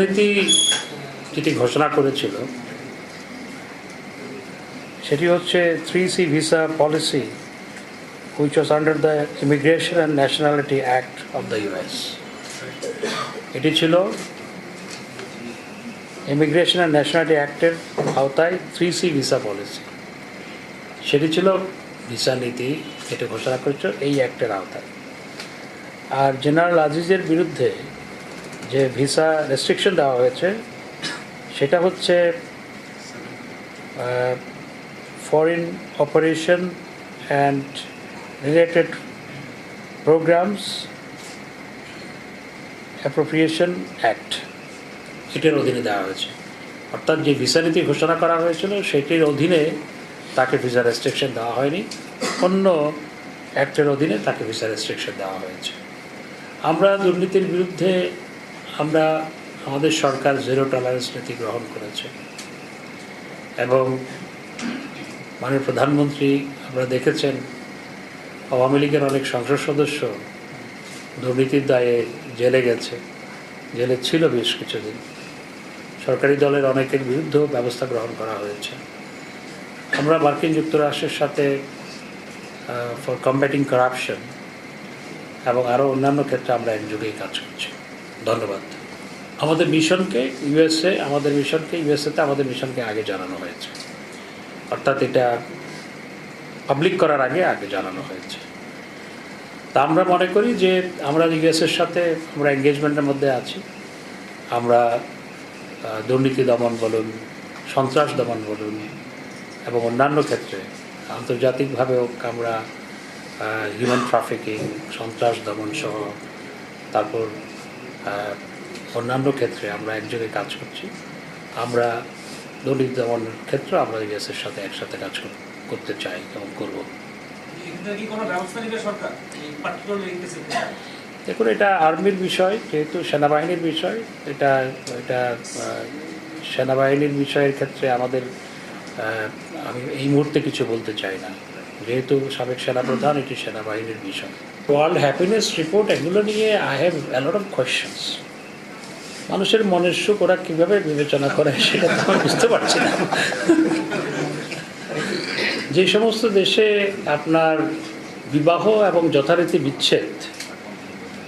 নীতি যেটি ঘোষণা করেছিল, সেটি হচ্ছে three C visa policy which was under the immigration and nationality act of the US এটি ছিল ইমিগ্রেশন অ্যান্ড ন্যাশনালিটি অ্যাক্টের আওতায় থ্রি সি ভিসা পলিসি। সেটি ছিল ভিসা নীতি যেটি ঘোষণা করেছিল এই অ্যাক্টের আওতায়। আর জেনারেল আজিজের বিরুদ্ধে যে ভিসা রেস্ট্রিকশন দেওয়া হয়েছে, সেটা হচ্ছে foreign operation and related programmes appropriation act এটার অধীনে দেওয়া হয়েছে। অর্থাৎ যে ভিসা নীতি ঘোষণা করা হয়েছিল, সেটির অধীনে তাকে ভিসা রেস্ট্রিকশন দেওয়া হয়নি। অন্য অ্যাক্টের অধীনে তাকে ভিসা রেস্ট্রিকশন দেওয়া হয়েছে। আমরা দুর্নীতির বিরুদ্ধে আমরা আমাদের সরকার জিরো টলারেন্স নীতি গ্রহণ করেছে। এবং মাননীয় প্রধানমন্ত্রী আপনারা দেখেছেন, আওয়ামী লীগের অনেক সংসদ সদস্য দুর্নীতির দায়ে জেলে গেছে। জেলে ছিল বেশ কিছুদিন। সরকারি দলের অনেকের বিরুদ্ধেও ব্যবস্থা গ্রহণ করা হয়েছে। আমরা মার্কিন যুক্তরাষ্ট্রের সাথে ফর কম্ব্যাটিং করাপশন এবং আরও অন্যান্য ক্ষেত্রে আমরা একযোগেই কাজ করছি। ধন্যবাদ। আমাদের মিশনকে ইউএসএ, আমাদের মিশনকে ইউএসএতে, আমাদের মিশনকে আগে জানানো হয়েছে। অর্থাৎ এটা পাবলিক করার আগে আগে জানানো হয়েছে। তা আমরা মনে করি যে আমরা ইউএসের সাথে আমরা এঙ্গেজমেন্টের মধ্যে আছি। আমরা দুর্নীতি দমন বলুন, সন্ত্রাস দমন বলুন এবং অন্যান্য ক্ষেত্রে আন্তর্জাতিকভাবেও আমরা হিউম্যান ট্রাফিকিং সন্ত্রাস দমন সহ, তারপর অন্যান্য ক্ষেত্রে আমরা একযোগে কাজ করছি। আমরা দলিত দমনের ক্ষেত্রে আমরা ইউএসের সাথে একসাথে কাজ করতে চাই এবং করব। দেখুন এটা আর্মির বিষয় যেহেতু সেনাবাহিনীর বিষয় এটা এটা সেনাবাহিনীর বিষয়ের ক্ষেত্রে আমাদের আমি এই মুহূর্তে কিছু বলতে চাই না। যেহেতু সাবেক সেনাপ্রধান এটি সেনাবাহিনীর বিষয়। ওয়ার্ল্ড হ্যাপিনেস রিপোর্ট এগুলো নিয়ে I have a lot of questions মানুষের মনের সুখ ওরা কীভাবে বিবেচনা করে সেটা তো আমি বুঝতে পারছি না। যে সমস্ত দেশে আপনার বিবাহ এবং যথারীতি বিচ্ছেদ,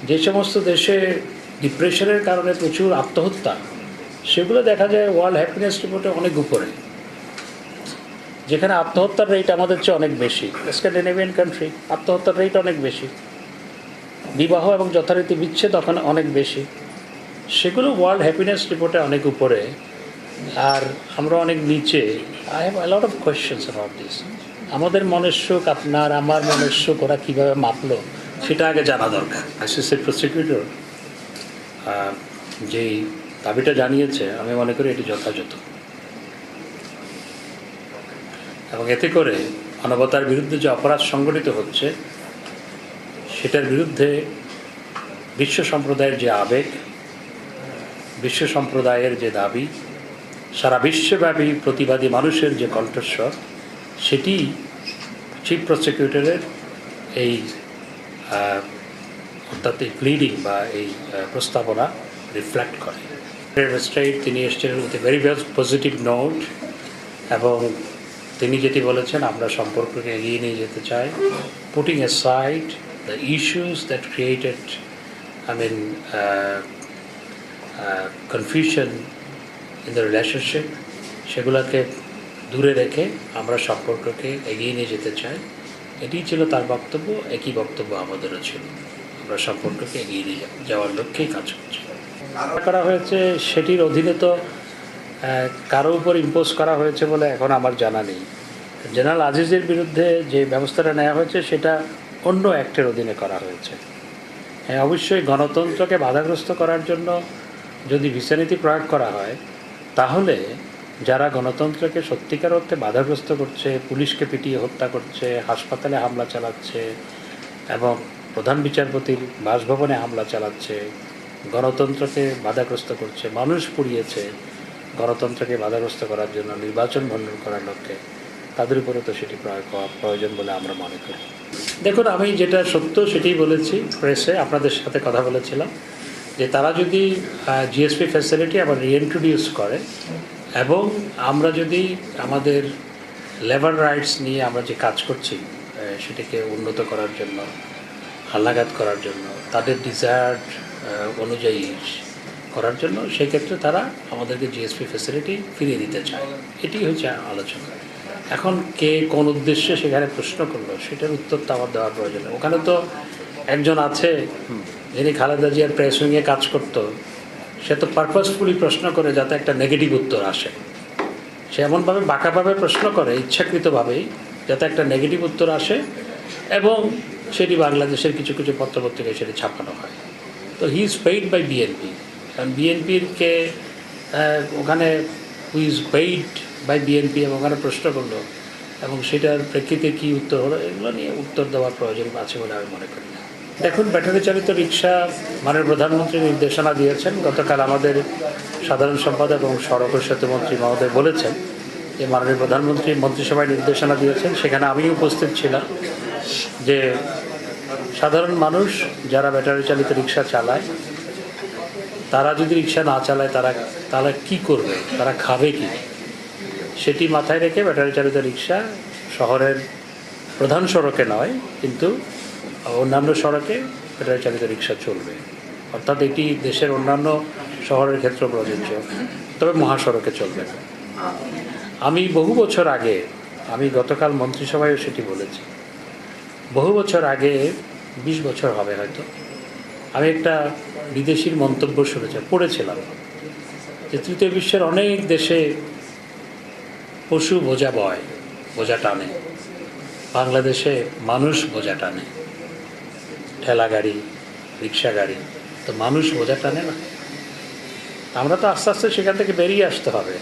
যে সমস্ত দেশে ডিপ্রেশনের কারণে প্রচুর আত্মহত্যা, সেগুলো দেখা যায় ওয়ার্ল্ড হ্যাপিনেস রিপোর্টে অনেক উপরে। যেখানে আত্মহত্যার রেট আমাদের চেয়ে অনেক বেশি। স্ক্যান্ডিনেভিয়ান কান্ট্রি আত্মহত্যার রেট অনেক বেশি। বিবাহ এবং যথারীতি বিচ্ছেদ ওখানে অনেক বেশি। সেগুলো ওয়ার্ল্ড হ্যাপিনেস রিপোর্টে অনেক উপরে। আর আমরা অনেক নিচে। I have lot of questions about this আমাদের মনের সুখ, আপনার, আমার মনের সুখ, ওরা কীভাবে মাপলো, সেটা আগে জানা দরকার। আইসিসির প্রসিকিউটর যেই দাবিটা জানিয়েছে, আমি মনে করি এটি যথাযথ। এবং এতে করে মানবতার বিরুদ্ধে যে অপরাধ সংগঠিত হচ্ছে, সেটার বিরুদ্ধে বিশ্ব সম্প্রদায়ের যে আবেগ, বিশ্ব সম্প্রদায়ের যে দাবি, সারা বিশ্বব্যাপী প্রতিবাদী মানুষের যে কণ্ঠস্বর, সেটি চিফ প্রসিকিউটরের এই অর্থাৎ এই বা এই প্রস্তাবনা রিফ্লেক্ট করে। স্ট্রেট তিনি এসছেন with a very positive note এবং তিনি যেটি বলেছেন, আমরা সম্পর্ককে এগিয়ে নিয়ে যেতে চাই। Putting aside the issues that created I mean confusion in the relationship সেগুলোকে দূরে রেখে আমরা সম্পর্ককে এগিয়ে নিয়ে যেতে চাই। এটিই ছিল তার বক্তব্য, একই বক্তব্য আমাদেরও ছিল। আমরা সম্পর্ককে এগিয়ে নিয়ে যাওয়ার লক্ষ্যেই কাজ করছি। করা হয়েছে, সেটির অধীনে তো কারও উপর ইম্পোজ করা হয়েছে বলে এখন আমার জানা নেই। জেনারেল আজিজের বিরুদ্ধে যে ব্যবস্থাটা নেওয়া হয়েছে, সেটা অন্য অ্যাক্টের অধীনে করা হয়েছে। হ্যাঁ অবশ্যই গণতন্ত্রকে বাধাগ্রস্ত করার জন্য যদি ভিসা নীতি প্রয়োগ করা হয়, তাহলে যারা গণতন্ত্রকে সত্যিকার অর্থে বাধাগ্রস্ত করছে, পুলিশকে পিটিয়ে হত্যা করছে, হাসপাতালে হামলা চালাচ্ছে এবং প্রধান বিচারপতির বাসভবনে হামলা চালাচ্ছে, গণতন্ত্রকে বাধাগ্রস্ত করছে, মানুষ পুড়িয়েছে গণতন্ত্রকে বাধাগ্রস্ত করার জন্য নির্বাচন ভণ্ডন করার লক্ষ্যে তাদের উপরে তো সেটি প্রয়োগ হওয়া প্রয়োজন বলে আমরা মনে করি। দেখুন, আমি যেটা সত্য সেটাই বলেছি প্রেসে, আপনাদের সাথে কথা বলেছিলাম যে তারা যদি জিএসপি ফ্যাসিলিটি আবার রিইন্ট্রোডিউস করে এবং আমরা যদি আমাদের লেবার রাইটস নিয়ে আমরা যে কাজ করছি সেটিকে উন্নত করার জন্য হালনাগাদ করার জন্য, তাদের ডিজায়ার্ড অনুযায়ী করার জন্য সেক্ষেত্রে তারা আমাদেরকে জিএসপি ফ্যাসিলিটি ফিরিয়ে দিতে চায়। এটি হচ্ছে আলোচনা। এখন কে কোন উদ্দেশ্যে সেখানে প্রশ্ন করল, সেটার উত্তর তো আমার দেওয়ার প্রয়োজন ওখানে তো একজন আছে, যিনি খালেদা জিয়ার প্রেস উইংয়ে কাজ করতো। সে তো পারপাসফুলি প্রশ্ন করে যাতে একটা নেগেটিভ উত্তর আসে। সে এমনভাবে বাঁকাভাবে প্রশ্ন করে, ইচ্ছাকৃতভাবেই, যাতে একটা নেগেটিভ উত্তর আসে এবং সেটি বাংলাদেশের কিছু কিছু পত্রপত্রিকায় সেটি ছাপানো হয়। তো he is paid by BNP কারণ বিএনপিরকে ওখানে who is paid by BNP এবং ওখানে প্রশ্ন করল। এবং সেটার প্রেক্ষিতে কী উত্তর হলো, এগুলো নিয়ে উত্তর দেওয়ার প্রয়োজন আছে বলে আমি মনে করি দেখুন, ব্যাটারি চালিত রিক্সা মানের প্রধানমন্ত্রী নির্দেশনা দিয়েছেন। গতকাল আমাদের সাধারণ সম্পাদক এবং সড়ক ও সেতুমন্ত্রী মহোদয় বলেছেন যে, মাননীয় প্রধানমন্ত্রী মন্ত্রিসভায় নির্দেশনা দিয়েছেন। সেখানে আমি উপস্থিত ছিলাম যে, সাধারণ মানুষ যারা ব্যাটারি চালিত রিক্সা চালায় তারা যদি রিক্সা না চালায়, তারা তারা কি করবে? তারা খাবে কি? সেটি মাথায় রেখে ব্যাটারি চালিত রিক্সা শহরের প্রধান সড়কে নয়, কিন্তু অন্যান্য সড়কে ব্যাটারি চালিত রিক্সা চলবে। অর্থাৎ এটি দেশের অন্যান্য শহরের ক্ষেত্রে প্রযোজ্য, তবে মহাসড়কে চলবে আমি বহু বছর আগে, আমি গতকাল মন্ত্রিসভায়ও সেটি বলেছি, বহু বছর আগে, বিশ বছর হবে হয়তো আমি একটা বিদেশির মন্তব্য শুনেছি, পড়েছিলাম, যে তৃতীয় বিশ্বের অনেক দেশে পশু বোঝা বয় বোঝা টানে। বাংলাদেশে মানুষ বোঝা টানে। ঠেলা গাড়ি, রিক্সা গাড়ি, তো মানুষ বোঝা টানে না। আমরা তো আস্তে আস্তে সেখান থেকে বেরিয়ে আসতে হবে।